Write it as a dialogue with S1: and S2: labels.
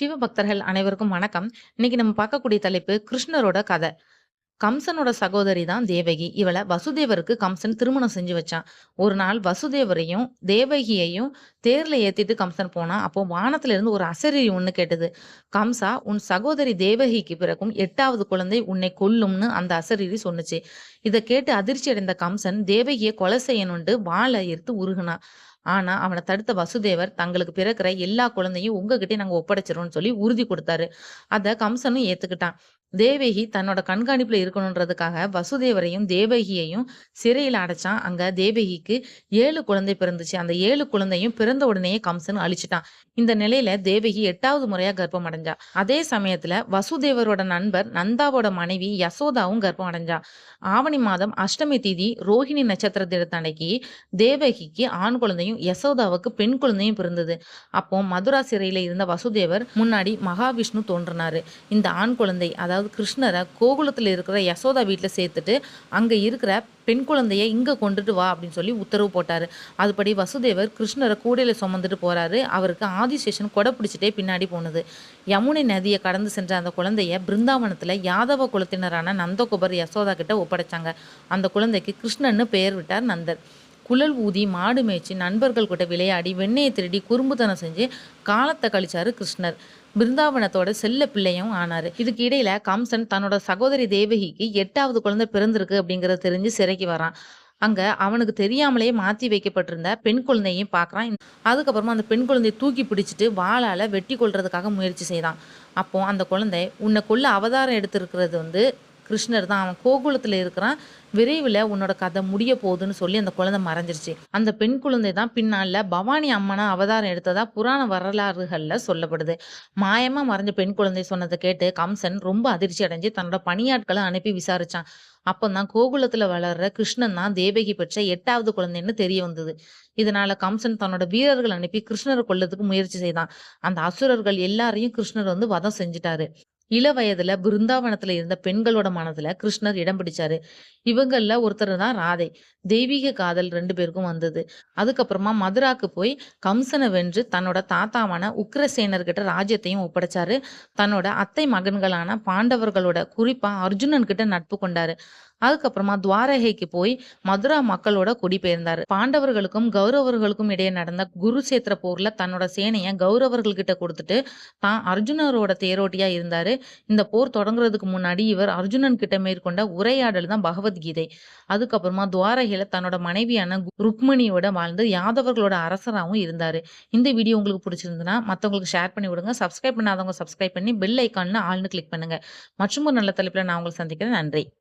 S1: சிவபக்தர்கள் அனைவருக்கும் வணக்கம். இன்னைக்கு நம்ம பார்க்கக்கூடிய தலைப்பு கிருஷ்ணரோட கதை. கம்சனோட சகோதரி தான் தேவகி. இவளை வசுதேவருக்கு கம்சன் திருமணம் செஞ்சு வச்சான். ஒரு நாள் வசுதேவரையும், தேவகியையும் தேர்ல ஏத்திட்டு கம்சன் போனான். அப்போ வானத்துல இருந்து ஒரு அசரீரி ஒண்ணு கேட்டது. "கம்சா, உன் சகோதரி தேவகிக்கு பிறக்கும் எட்டாவது குழந்தை உன்னை கொல்லும்னு அந்த அசரீரி சொன்னுச்சு." இதை கேட்டு அதிர்ச்சி அடைந்த கம்சன் தேவகியை கொலை செய்யணும்ன்ட்டு வாழை எடுத்து உருகுனான். ஆனா, அவன தடுத்த வசுதேவர், "தங்களுக்கு பிறக்கிற எல்லா குழந்தையும் உங்ககிட்டயே நாங்க ஒப்படைச்சிருவோம்னு சொல்லி உறுதி கொடுத்தாரு அத கம்சனும் ஏத்துக்கிட்டான். தேவகி தன்னோட கண்காணிப்புல இருக்கணும்ன்றதுக்காக வசுதேவரையும், தேவகியையும் சிறையில் அடைச்சான். அங்க தேவகிக்கு ஏழு குழந்தை பிறந்துச்சு. அந்த ஏழு குழந்தையும் பிறந்த உடனேயே கம்சன் அழிச்சிட்டான் இந்த நிலையில தேவகி எட்டாவது முறையா கர்ப்பம் அடைஞ்சா. அதே சமயத்துல வசுதேவரோட நண்பர் நந்தாவோட மனைவி யசோதாவும் கர்ப்பம் அடைஞ்சா. ஆவணி மாதம் அஷ்டமி திதி ரோஹிணி நட்சத்திர தினத்தன்னைக்கு தேவகிக்கு ஆண் குழந்தையும், யசோதாவுக்கு பெண் குழந்தையும் பிறந்தது. அப்போ மதுரா சிறையில இருந்த வசுதேவர் முன்னாடி மகாவிஷ்ணு தோன்றினாரு இந்த ஆண் குழந்தை அதாவது கிருஷ்ணரை கோகுலத்தில் இருக்கிற யசோதா வீட்டில் சேர்த்துட்டு, அங்கே இருக்கிற பெண் குழந்தைய இங்கே கொண்டுட்டு வா அப்படின்னு சொல்லி உத்தரவு போட்டார் அதுபடி வசுதேவர் கிருஷ்ணரை கூடையில் சுமந்துட்டு போகிறாரு அவருக்கு ஆதிசேஷன் கொடை பிடிச்சிட்டே பின்னாடி போனது. யமுனை நதியை கடந்து சென்ற அந்த குழந்தைய பிருந்தாவனத்தில் யாதவ குலத்தினரான நந்தகுபர் யசோதா கிட்ட ஒப்படைச்சாங்க. அந்த குழந்தைக்கு கிருஷ்ணன்னு பெயர் விட்டார் நந்தர். குழல் ஊதி, மாடு மேய்ச்சி நண்பர்கள் கூட விளையாடி, வெண்ணையை திருடி, குறும்புத்தனம் செஞ்சு காலத்தை கழிச்சாரு கிருஷ்ணர். பிருந்தாவனத்தோட செல்ல பிள்ளையும் ஆனாரு. இதுக்கு இடையில கம்சன் தன்னோட சகோதரி தேவகிக்கு எட்டாவது குழந்தை பிறந்திருக்கு அப்படிங்கறத தெரிஞ்சு சிறைக்கு வரான். அங்க அவனுக்கு தெரியாமலேயே மாத்தி வைக்கப்பட்டிருந்த பெண் குழந்தையும் பார்க்குறான். அதுக்கப்புறமா அந்த பெண் குழந்தையை தூக்கி பிடிச்சிட்டு வாளால வெட்டி கொள்றதுக்காக முயற்சி செய்தான். அப்போ அந்த குழந்தை, உன்னை கொல்ல அவதாரம் எடுத்திருக்கிறது வந்து கிருஷ்ணர் தான். அவன் கோகுலத்தில் இருக்கிறான். விரைவில் உன்னோட கதை முடிய போகுதுன்னு" சொல்லி அந்த குழந்தை மறைஞ்சிருச்சு. அந்த பெண் குழந்தை தான் பின்னால் பவானி அம்மனா அவதாரம் எடுத்ததா புராண வரலாறுகளில் சொல்லப்படுது. மாயமாக மறைஞ்ச பெண் குழந்தை சொன்னதை கேட்டு கம்சன் ரொம்ப அதிர்ச்சி அடைஞ்சு தன்னோட பணியாட்களை அனுப்பி விசாரிச்சான். தான் கோகுலத்தில் வளர்ற கிருஷ்ணன் தான் தேவகி பெற்ற எட்டாவது குழந்தைன்னு தெரிய வந்தது. இதனால கம்சன் தன்னோட வீரர்கள் அனுப்பி கிருஷ்ணரை கொல்றதுக்கு முயற்சி செய்தான். அந்த அசுரர்கள் எல்லாரையும் கிருஷ்ணர் வந்து வதம் செஞ்சிட்டாரு இள வயதுல பிருந்தாவனத்துல இருந்த பெண்களோட மனதுல கிருஷ்ணர் இடம் பிடிச்சாரு. இவங்கள்ல ஒருத்தர் தான் ராதை. தெய்வீக காதல் ரெண்டு பேருக்கும் வந்தது. அதுக்கப்புறமா மதுராக்கு போய் கம்சனை வென்று தன்னோட தாத்தாவான உக்கிரசேனர் கிட்ட ராஜ்யத்தையும் ஒப்படைச்சாரு. தன்னோட அத்தை மகன்களான பாண்டவர்களோட குறிப்பா அர்ஜுனன் கிட்ட நட்பு கொண்டாரு. அதுக்கப்புறமா துவாரகைக்கு போய் மதுரா மக்களோட குடிபெயர்ந்தார் பாண்டவர்களுக்கும், கௌரவர்களுக்கும் இடையே நடந்த குருசேத்திர போர்ல தன்னோட சேனையை கௌரவர்கள் கிட்ட கொடுத்துட்டு தான் அர்ஜுனரோட தேரோட்டியா இருந்தாரு. இந்த போர் தொடங்குறதுக்கு முன்னாடி இவர் அர்ஜுனன் கிட்ட மேற்கொண்ட உரையாடல் தான் பகவத்கீதை. அதுக்கப்புறமா துவாரகையில தன்னோட மனைவியான ருக்மணியோட வாழ்ந்து யாதவர்களோட அரசராகவும் இருந்தாரு. இந்த வீடியோ உங்களுக்கு பிடிச்சிருந்ததுன்னா மத்தவங்களுக்கு ஷேர் பண்ணி விடுங்க. சப்ஸ்கிரைப் பண்ணாதவங்க சப்ஸ்கிரைப் பண்ணி பெல் ஐக்கான்னு ஆள்னு கிளிக் பண்ணுங்க. மற்றும் ஒரு நல்ல தலைப்புல நான் உங்களை சந்திக்கிறேன். நன்றி.